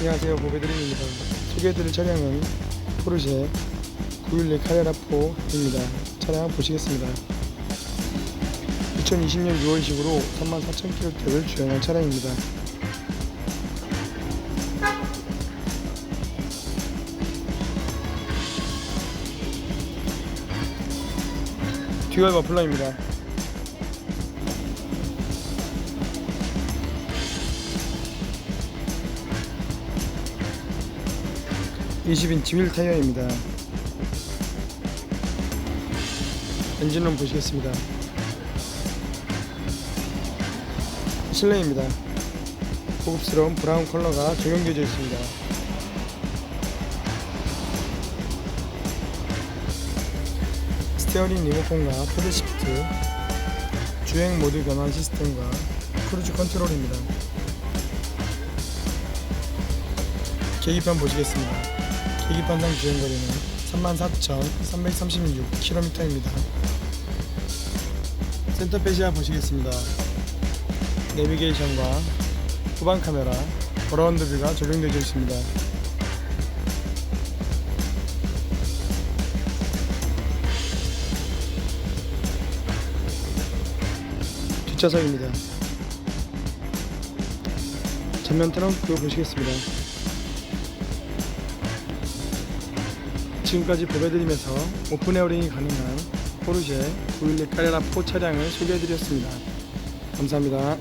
안녕하세요. 보배드림입니다. 소개해드릴 차량은 포르쉐 911 카레라4입니다. 차량 보시겠습니다. 2020년 6월식으로 34,000km를 주행한 차량입니다. 듀얼 머플러입니다 20인치 휠 타이어입니다. 엔진룸 보시겠습니다. 실내입니다. 고급스러운 브라운 컬러가 적용되어 있습니다. 스티어링 리모컨과 패드 시프트, 주행 모드 변환 시스템과 크루즈 컨트롤입니다. 계기판 보시겠습니다. 계기판당 주행거리는 34,336km입니다. 센터 페시아 보시겠습니다. 내비게이션과 후방 카메라, 어라운드 뷰가 적용되어 있습니다. 뒷좌석입니다. 전면 트렁크 보시겠습니다. 지금까지 보배드림에서 오픈 에어링이 가능한 포르쉐 911 카레라 4 차량을 소개해드렸습니다. 감사합니다.